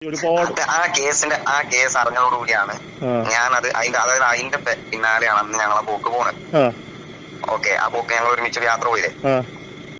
ഒരുപാട് ആ കേസിന്റെ ആ കേസ് അറിഞ്ഞതോടുകൂടിയാണ് ഞാനത് അതിന്റെ അതായത് അതിന്റെ പിന്നാലെയാണ് അന്ന് ഞങ്ങളെ പോക്ക് പോണത്. ഓക്കെ ആ പോക്ക് ഞങ്ങൾ ഒരുമിച്ച് ഒരു യാത്ര പോയില്ലേ?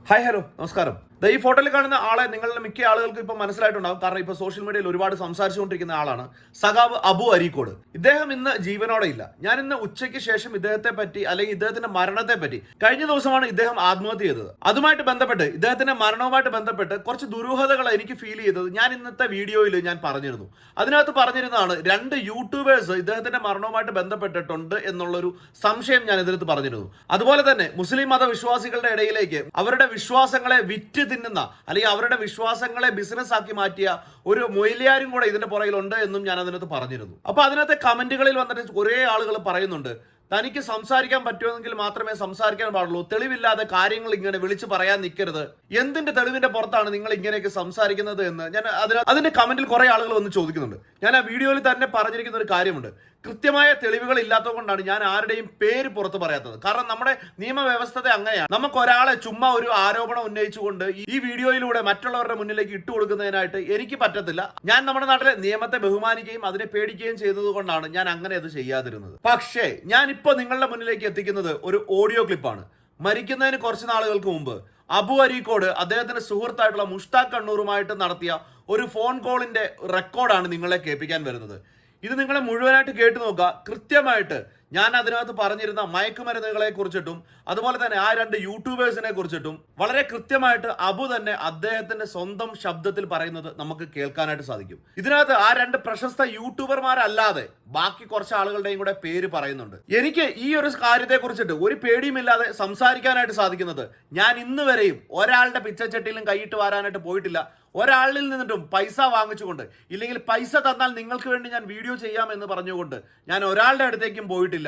Hi hello. നമസ്കാരം. ഈ ഫോട്ടോയിൽ കാണുന്ന ആളെ നിങ്ങളുടെ മിക്ക ആളുകൾക്ക് ഇപ്പൊ മനസ്സിലായിട്ടുണ്ടാകും കാരണം ഇപ്പൊ സോഷ്യൽ മീഡിയയിൽ ഒരുപാട് സംസാരിച്ചുകൊണ്ടിരിക്കുന്ന ആളാണ്. സഖാവ് അബു അരീക്കോട്. ഇദ്ദേഹം ഇന്ന് ജീവനോടെ ഇല്ല. ഞാൻ ഇന്ന് ഉച്ചയ്ക്ക് ശേഷം ഇദ്ദേഹത്തെ പറ്റി അല്ലെങ്കിൽ ഇദ്ദേഹത്തിന്റെ മരണത്തെ പറ്റി കഴിഞ്ഞ ദിവസമാണ് ഇദ്ദേഹം ആത്മഹത്യ ചെയ്തത്. അതുമായിട്ട് ബന്ധപ്പെട്ട് ഇദ്ദേഹത്തിന്റെ മരണവുമായിട്ട് ബന്ധപ്പെട്ട് കുറച്ച് ദുരൂഹതകൾ എനിക്ക് ഫീൽ ചെയ്തത് ഞാൻ ഇന്നത്തെ വീഡിയോയിൽ ഞാൻ പറഞ്ഞിരുന്നു. അതിനകത്ത് പറഞ്ഞിരുന്നതാണ് രണ്ട് യൂട്യൂബേഴ്സ് ഇദ്ദേഹത്തിന്റെ മരണവുമായിട്ട് ബന്ധപ്പെട്ടിട്ടുണ്ട് എന്നുള്ളൊരു സംശയം ഞാൻ ഇതിനകത്ത് പറഞ്ഞിരുന്നു. അതുപോലെ തന്നെ മുസ്ലിം മത വിശ്വാസികളുടെ ഇടയിലേക്ക് അവരുടെ വിശ്വാസങ്ങളെ വിറ്റ് തിന്നുന്ന അല്ലെങ്കിൽ അവരുടെ വിശ്വാസങ്ങളെ ബിസിനസ് ആക്കി മാറ്റിയ ഒരു മൊയിലിയാരും കൂടെ ഇതിന്റെ പുറകിലുണ്ട് എന്നും ഞാൻ അതിനകത്ത് പറഞ്ഞിരുന്നു. അപ്പൊ അതിനകത്തെ കമന്റുകളിൽ വന്നിട്ട് കുറേ ആളുകൾ പറയുന്നുണ്ട് തനിക്ക് സംസാരിക്കാൻ പറ്റുമെങ്കിൽ മാത്രമേ സംസാരിക്കാൻ പാടുള്ളൂ. തെളിവില്ലാതെ കാര്യങ്ങൾ ഇങ്ങനെ വിളിച്ചു പറയാൻ നിൽക്കരുത്. എന്തിന്റെ തെളിവിന്റെ പുറത്താണ് നിങ്ങൾ ഇങ്ങനെയൊക്കെ സംസാരിക്കുന്നത് എന്ന്? ഞാൻ അതിന് അതിന്റെ കമന്റിൽ കുറെ ആളുകൾ വന്ന് ചോദിക്കുന്നുണ്ട്. ഞാൻ ആ വീഡിയോയിൽ തന്നെ പറഞ്ഞിരിക്കുന്ന ഒരു കാര്യമുണ്ട്. കൃത്യമായ തെളിവുകൾ ഇല്ലാത്തത് കൊണ്ടാണ് ഞാൻ ആരുടെയും പേര് പുറത്ത് പറയാത്തത്. കാരണം നമ്മുടെ നിയമവ്യവസ്ഥത അങ്ങനെയാണ്. നമുക്ക് ഒരാളെ ചുമ്മാ ഒരു ആരോപണം ഉന്നയിച്ചുകൊണ്ട് ഈ വീഡിയോയിലൂടെ മറ്റുള്ളവരുടെ മുന്നിലേക്ക് ഇട്ടു കൊടുക്കുന്നതിനായിട്ട് എനിക്ക് പറ്റത്തില്ല. ഞാൻ നമ്മുടെ നാട്ടിലെ നിയമത്തെ ബഹുമാനിക്കുകയും അതിനെ പേടിക്കുകയും ചെയ്തത് കൊണ്ടാണ് ഞാൻ അങ്ങനെ അത് ചെയ്യാതിരുന്നത്. പക്ഷേ ഞാൻ ഇപ്പോൾ നിങ്ങളുടെ മുന്നിലേക്ക് എത്തിക്കുന്നത് ഒരു ഓഡിയോ ക്ലിപ്പാണ്. മരിക്കുന്നതിന് കുറച്ച് നാളുകൾക്ക് മുമ്പ് അബു അരീക്കോട് അദ്ദേഹത്തിന്റെ സുഹൃത്തായിട്ടുള്ള മുഷ്താഖ് കണ്ണൂറുമായിട്ട് നടത്തിയ ഒരു ഫോൺ കോളിന്റെ റെക്കോർഡാണ് നിങ്ങളെ കേൾപ്പിക്കാൻ വരുന്നത്. ഇത് നിങ്ങൾ മുഴുവനായിട്ട് കേട്ടു നോക്കുക. കൃത്യമായിട്ട് ഞാൻ അതിനകത്ത് പറഞ്ഞിരുന്ന മയക്കുമരുന്നുകളെ കുറിച്ചിട്ടും അതുപോലെ തന്നെ ആ രണ്ട് യൂട്യൂബേഴ്സിനെ കുറിച്ചിട്ടും വളരെ കൃത്യമായിട്ട് അബു തന്നെ അദ്ദേഹത്തിന്റെ സ്വന്തം ശബ്ദത്തിൽ പറയുന്നത് നമുക്ക് കേൾക്കാനായിട്ട് സാധിക്കും. ഇതിനകത്ത് ആ രണ്ട് പ്രശസ്ത യൂട്യൂബർമാരല്ലാതെ ബാക്കി കുറച്ച് ആളുകളുടെയും കൂടെ പേര് പറയുന്നുണ്ട്. എനിക്ക് ഈ ഒരു കാര്യത്തെ കുറിച്ചിട്ട് ഒരു പേടിയുമില്ലാതെ സംസാരിക്കാനായിട്ട് സാധിക്കുന്നത് ഞാൻ ഇന്ന് വരെയും ഒരാളുടെ പിച്ചച്ചട്ടിയിലും കൈയിട്ട് വാരാനായിട്ട് പോയിട്ടില്ല. ഒരാളിൽ നിന്നിട്ടും പൈസ വാങ്ങിച്ചുകൊണ്ട് ഇല്ലെങ്കിൽ പൈസ തന്നാൽ നിങ്ങൾക്ക് വേണ്ടി ഞാൻ വീഡിയോ ചെയ്യാം എന്ന് പറഞ്ഞുകൊണ്ട് ഞാൻ ഒരാളുടെ അടുത്തേക്കും പോയിട്ടില്ല.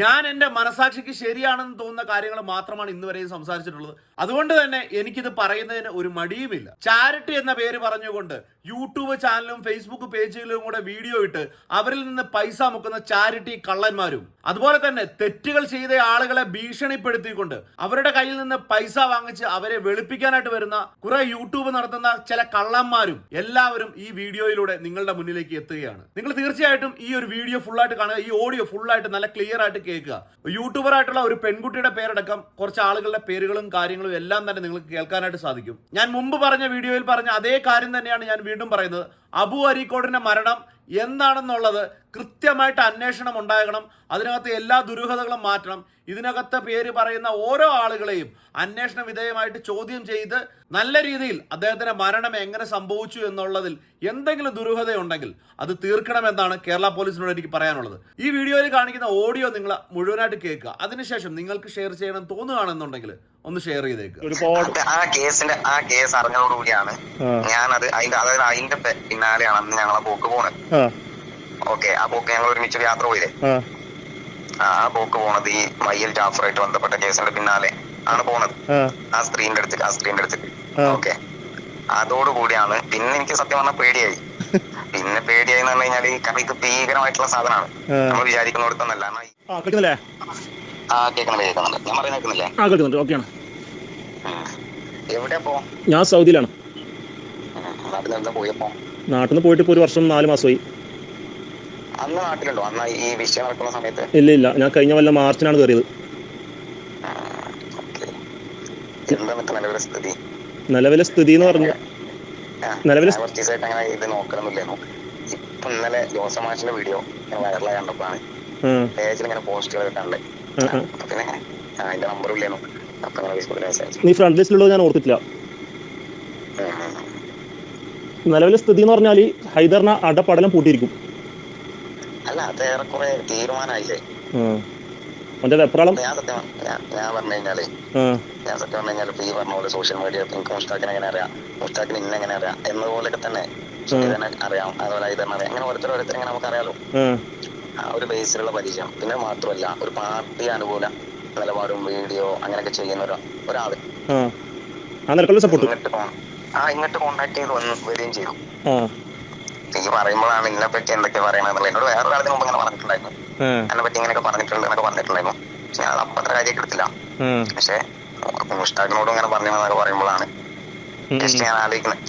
ഞാൻ എന്റെ മനസാക്ഷിക്ക് ശരിയാണെന്ന് തോന്നുന്ന കാര്യങ്ങൾ മാത്രമാണ് ഇന്ന് വരെയും സംസാരിച്ചിട്ടുള്ളത്. അതുകൊണ്ട് തന്നെ എനിക്കിത് പറയുന്നതിന് ഒരു മടിയുമില്ല. ചാരിറ്റി എന്ന പേര് പറഞ്ഞുകൊണ്ട് യൂട്യൂബ് ചാനലും ഫേസ്ബുക്ക് പേജുകളിലും കൂടെ വീഡിയോ ഇട്ട് അവരിൽ നിന്ന് പൈസ മുക്കുന്ന ചാരിറ്റി കള്ളന്മാരും അതുപോലെ തന്നെ തെറ്റുകൾ ചെയ്ത ആളുകളെ ഭീഷണിപ്പെടുത്തിക്കൊണ്ട് അവരുടെ കയ്യിൽ നിന്ന് പൈസ വാങ്ങിച്ച് അവരെ വെളുപ്പിക്കാനായിട്ട് വരുന്ന കുറെ യൂട്യൂബ് നടത്തുന്ന ചില കള്ളന്മാരും എല്ലാവരും ഈ വീഡിയോയിലൂടെ നിങ്ങളുടെ മുന്നിലേക്ക് എത്തുകയാണ്. നിങ്ങൾ തീർച്ചയായിട്ടും ഈ ഒരു വീഡിയോ ഫുള്ളായിട്ട് കാണുക. ഈ ഓഡിയോ ഫുള്ളായിട്ട് നല്ല ക്ലിയർ ആയിട്ട് കേൾക്കുക. യൂട്യൂബർ ആയിട്ടുള്ള ഒരു പെൺകുട്ടിയുടെ പേരടക്കം കുറച്ച് ആളുകളുടെ പേരുകളും കാര്യങ്ങളും എല്ലാം തന്നെ നിങ്ങൾക്ക് കേൾക്കാനായിട്ട് സാധിക്കും. ഞാൻ മുമ്പ് പറഞ്ഞ വീഡിയോയിൽ പറഞ്ഞ അതേ കാര്യം തന്നെയാണ് ഞാൻ വീണ്ടും പറയുന്നത്. അബു അരീക്കോടിന്റെ മരണം എന്താണെന്നുള്ളത് കൃത്യമായിട്ട് അന്വേഷണം ഉണ്ടാകണം. അതിനകത്ത് എല്ലാ ദുരൂഹതകളും മാറ്റണം. ഇതിനകത്ത് പേര് പറയുന്ന ഓരോ ആളുകളെയും അന്വേഷണ വിധേയമായിട്ട് ചോദ്യം ചെയ്ത് നല്ല രീതിയിൽ അദ്ദേഹത്തിന്റെ മരണം എങ്ങനെ സംഭവിച്ചു എന്നുള്ളതിൽ എന്തെങ്കിലും ദുരൂഹതയുണ്ടെങ്കിൽ അത് തീർക്കണമെന്നാണ് കേരള പോലീസിനോട് എനിക്ക് പറയാനുള്ളത്. ഈ വീഡിയോയിൽ കാണിക്കുന്ന ഓഡിയോ നിങ്ങൾ മുഴുവനായിട്ട് കേൾക്കുക. അതിനുശേഷം നിങ്ങൾക്ക് ഷെയർ ചെയ്യണം തോന്നുകയാണെന്നുണ്ടെങ്കിൽ ഒന്ന് ഷെയർ ഒരുപാട് അത് ആ കേസിന്റെ ആ കേസ് അറിഞ്ഞതോടുകൂടിയാണ് ഞാനത് അതിന്റെ അതായത് അതിന്റെ പിന്നാലെയാണ് അന്ന് ഞങ്ങളെ പോക്ക് പോണത്. ഓക്കെ ആ പോക്ക് ഞങ്ങൾ ഒരുമിച്ച് ഒരു യാത്ര പോയില്ലേ? ആ. പോക്ക് പോണത് ഈ മയ്യൽ ജാഫറായിട്ട് ബന്ധപ്പെട്ട കേസിന്റെ പിന്നാലെ ആണ് പോണത്. ആ. സ്ത്രീന്റെ അടുത്ത് ആ സ്ത്രീന്റെ അടുത്ത്. ആ. ഓക്കെ. അതോടുകൂടിയാണ് പിന്നെ എനിക്ക് സത്യം പറഞ്ഞാൽ പേടിയായി. പിന്നെ പേടിയായി എന്ന് പറഞ്ഞു കഴിഞ്ഞാൽ കാരണം ഇത് ഭീകരമായിട്ടുള്ള സാധനമാണ്. നമ്മൾ വിചാരിക്കുന്നിടത്തൊന്നല്ല. കേൾക്കുന്നില്ലേ ആ കേൾക്കുന്നില്ല? കേൾക്കുന്നുണ്ട് ഞാൻ പറയുന്ന കേൾക്കുന്നില്ലേ? ആ കേൾക്കുന്നുണ്ട്. ഓക്കെയാണ്. ഉം. എവിടെയാ പോ? ഞാൻ സൗദിയിലാണ്. നാട്ടിൽ നിന്ന് പോയിട്ട് ഇപ്പോൾ ഒരു വർഷം നാല് മാസമായി. അന്ന് നാട്ടിലുണ്ടോ? അന്ന് ഈ വിഷയം നടക്കുന്ന സമയത്ത്? ഇല്ല ഇല്ല. ഞാൻ കഴിഞ്ഞ വല്ല മാർച്ചിനാണ് കയറിയത്. നിലവിലെ സ്ഥിതി എന്ന് പറഞ്ഞു ദിവസമായിട്ട് അങ്ങനെ ഇത് നോക്കണമെന്നില്ലായിരുന്നു ഇപ്പൊ ഇന്നലെ വീഡിയോ വൈറലായി കണ്ടപ്പോഴാണ് ആ പേജിൽ ഇങ്ങനെ പോസ്റ്റുകൾ കണ്ടത് പിന്നെ അതിന്റെ നമ്പർ ഇല്ലായിരുന്നു. അപ്പൊ അങ്ങനെ ഫേസ്ബുക്കിൽ മെസ്സേജ് നീ ഫ്രണ്ട് ലിസ്റ്റിലുള്ളത് ഞാൻ ഓർത്തിട്ടില്ല. നിലവിലെ സ്ഥിതി എന്ന് പറഞ്ഞാൽ ഹൈദറിനെ അടപ്പടലം പൂട്ടിയിരിക്കും. അല്ല അത് ഏറെക്കുറെ തീരുമാനമായില്ലേ? അവന്റെ വെപ്രാളം ഞാൻ സത്യം ഞാൻ പറഞ്ഞു കഴിഞ്ഞാലേ ഞാൻ സത്യം പറഞ്ഞു കഴിഞ്ഞാൽ ഇപ്പൊ ഈ പറഞ്ഞ പോലെ സോഷ്യൽ മീഡിയ എനിക്ക് മുസ്താഖിനെ എങ്ങനെ അറിയാം? മുസ്താഖിന് ഇന്ന എങ്ങനെ അറിയാം? എന്നതുപോലെയൊക്കെ തന്നെ അറിയാം. അതുപോലെ ഇതന്നെ അറിയാം. അങ്ങനെ ഓരോരുത്തർ ഓരോരുത്തർ ഇങ്ങനെ നമുക്ക് അറിയാലോ. ആ. ഒരു ബേസിലുള്ള പരിചയം. പിന്നെ മാത്രമല്ല ഒരു പാർട്ടി അനുകൂല നിലപാടും വീഡിയോ അങ്ങനെയൊക്കെ ചെയ്യുന്ന ഒരു ഒരാൾ. ഇങ്ങോട്ട് ആ ഇങ്ങോട്ട് കോണ്ടാക്ട് ചെയ്ത് വന്ന് വരികയും ചെയ്തു. നീ ഈ പറയുമ്പോഴാണ് ഇതിനെ പറ്റി എന്തൊക്കെ പറയണെന്നുള്ളത് എന്നോട് വേറെ കാലത്തിന് മുമ്പ് ഇങ്ങനെ പറഞ്ഞിട്ടുണ്ടായിരുന്നു. എന്നെ പറ്റി ഇങ്ങനെയൊക്കെ പറഞ്ഞിട്ടുണ്ട് എന്നൊക്കെ പറഞ്ഞിട്ടുണ്ടായിരുന്നു. പക്ഷെ ഞാൻ അപ്പൊ അത്ര കാര്യമായിട്ട് എടുത്തില്ല. പക്ഷെ മുഷ്താഖിനോടും ഇങ്ങനെ പറഞ്ഞു എന്നൊക്കെ പറയുമ്പോഴാണ് ജസ്റ്റ്. ഞാൻ ആലോചിക്കുന്നത്.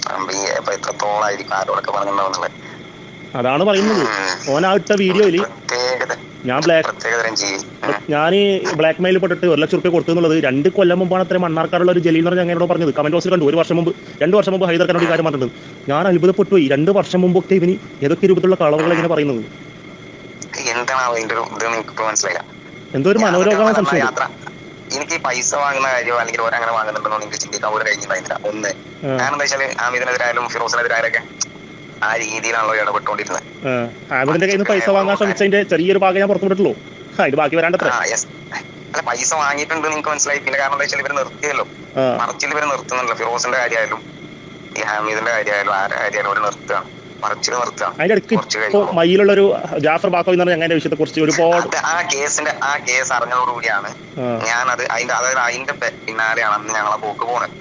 അപ്പൊ എത്രത്തോളം ആയിരിക്കും ആരോടൊക്കെ പറഞ്ഞിട്ടുണ്ടാവുന്നുള്ളത് അതാണ് പറയുന്നത്. ഓൻ ആ ഇട്ട വീഡിയോയിൽ ഞാൻ ബ്ലാക്ക് ഞാൻ ബ്ലാക്ക് മെയിൽ പെട്ടിട്ട് ഒരു ലക്ഷം റുപ്യ കൊടുത്തു എന്നുള്ളത് രണ്ട് കൊല്ലം മുമ്പാണ് അത്ര മണ്ണാർക്കാടുള്ള ഒരു ജലീൽ എന്ന് പറഞ്ഞാൽ ഞങ്ങളോട് പറഞ്ഞത്. കമന്റ് ബോക്സിൽ കണ്ടു. ഒരു വർഷം മുമ്പ് രണ്ട് വർഷം മുമ്പ് ഹൈദർ ഈ കാര്യം പറഞ്ഞിട്ടുണ്ട്. ഞാൻ അത്ഭുതപ്പെട്ടു പോയി. രണ്ട് വർഷം മുമ്പൊക്കെ ഇവന് ഏതൊക്കെ രൂപത്തിലുള്ള കളവുകൾ ഇങ്ങനെ പറയുന്നത്. എന്താണ് അതിന്റെ ഒരു ഇത് എനിക്ക് ഇപ്പൊ മനസ്സിലായില്ല? എന്തോ ഒരു മനോരോഗമാണ് സംശയം. എനിക്ക് പൈസ വാങ്ങുന്ന കാര്യമോ അല്ലെങ്കിൽ ഓരങ്ങനെ വാങ്ങുന്നുണ്ടെന്നോ എനിക്ക് ചിന്തിക്കാൻ പോലും കഴിഞ്ഞിട്ടുണ്ടായില്ല ഒന്ന് ഞാൻ കാരണം എന്താ വെച്ചാൽ ആമിദിനെതിരായാലും ഫിറോസിനെതിരായാലൊക്കെ ആ രീതിയിലാണല്ലോ ഇടപെട്ടുകൊണ്ടിരുന്നത്. ആ. ആമിറിന്റെ കയ്യിൽ നിന്ന് പൈസ വാങ്ങാൻ ശ്രമിച്ചതിന്റെ ചെറിയൊരു ഭാഗം ഞാൻ പുറത്തു വിട്ടിട്ടുള്ളൂ ആ ഇത് ബാക്കി വരാണ്ടത്ര. അല്ല പൈസ വാങ്ങിയിട്ടുണ്ട് നിങ്ങൾക്ക് മനസ്സിലായി. പിന്നെ കാരണം എന്താ വെച്ചാൽ ഇവർ നിർത്തിയല്ലോ. മറിച്ചിൽ മറച്ചിൽ ഇവർ നിർത്തുന്നുണ്ടല്ലോ. ഫിറോസിന്റെ കാര്യമായാലും ഈ ഹാമിദിന്റെ കാര്യമായാലും ആരുടെ കാര്യമായാലും അവർ നിർത്തുകയാണ്. മറച്ചിൽ നിർത്തുകയാണ് അതിന്റെ ഇടയ്ക്ക് മയിലുള്ള ഒരു ജാഫർ ബാക്കോ എന്ന് പറഞ്ഞ ഞങ്ങളുടെ വിഷയത്തെ കുറിച്ച് ഒരുപാട് ആ കേസിന്റെ ആ കേസ് അറിഞ്ഞതോടുകൂടിയാണ് ഞാനത് അതിന്റെ അതായത് അതിന്റെ പിന്നാലെയാണ് അന്ന് ഞങ്ങളെ പോക്ക് പോണത്